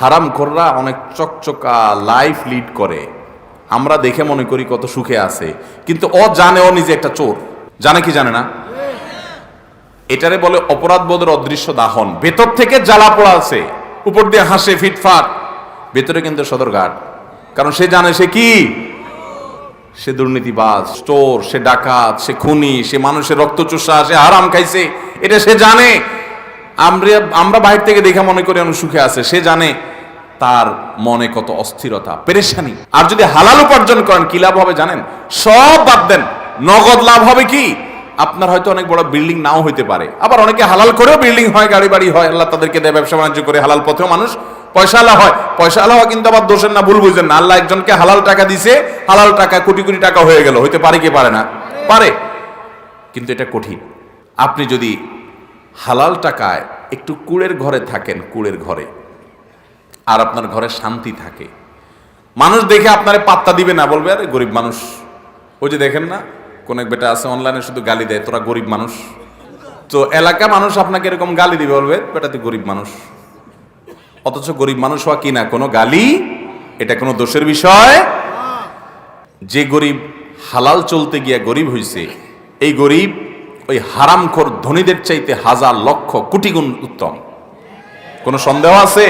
হারাম খোররা অনেক চকচকা লাইফ লিড করে। আমরা দেখে মনে করি কত সুখে আছে। কিন্তু ও জানে ও নিজে একটা চোর। জানে কি জানে না? এটারে বলে অপরাধ বোধের অদৃশ্য দাহন। ভেতর থেকে জ্বালা পোড়া আছে। উপর দিয়ে হাসে, ফিটফাট। ভেতরে কিন্তু সদরঘাট। কারণ সে জানে সে কি? সে দুর্নীতিবাজ, চোর, সে ডাকাত, সে খুনি, সে মানুষের রক্ত চুষা সে হারাম খাইছে। এটা সে জানে। আমরা আমরা বাইরে থেকে দেখে মনে করি অনেক সুখে আছে। সে জানে তার মনে কত অস্থিরতা, পেরেশানি। আর যদি হালাল উপার্জন করেন, কি লাভ হবে জানেন? সব বাদ দেন। নগদ লাভ হবে কি? আপনার হয়তো অনেক বড় বিল্ডিং নাও হইতে পারে। আবার অনেকে হালাল করেও বিল্ডিং হয় গাড়ি বাড়ি হয়, আল্লাহ তাদেরকে দেয়, ব্যবসা বাণিজ্য করে হালাল পথেও মানুষ পয়সা আলা হয়। পয়সা আলা হওয়া কিন্তু আবার দোষের না, ভুল বুঝেন না। আল্লাহ একজনকে হালাল টাকা দিছে, হালাল টাকা কোটি কোটি টাকা হয়ে গেল। হইতে পারে কি পারে না? পারে। কিন্তু এটা কঠিন। আপনি যদি হালাল টাকায় একটু কুড়ের ঘরে থাকেন, কুড়ের ঘরে। আর আপনার ঘরে শান্তি থাকে। মানুষ দেখে আপনারে পাত্তা দিবে না, বলবে, আরে গরিব মানুষ। ওই যে দেখেন না, কোন এক বেটা আছে অনলাইনে শুধু গালি দেয়, তোরা গরিব মানুষ। তো এলাকা মানুষ আপনাকে এরকম গালি দিবে, বলবে, বেটা, তুই গরিব মানুষ। অথচ গরিব মানুষ হওয়া কি না, কোনো গালি, এটা কোনো দোষের বিষয়। যে গরিব হালাল চলতে গিয়া গরিব হইছে, এই গরিব ওই হারামখোর ধনীদের চাইতে হাজার লক্ষ কোটি গুণ উত্তম। কোনো সন্দেহ আছে?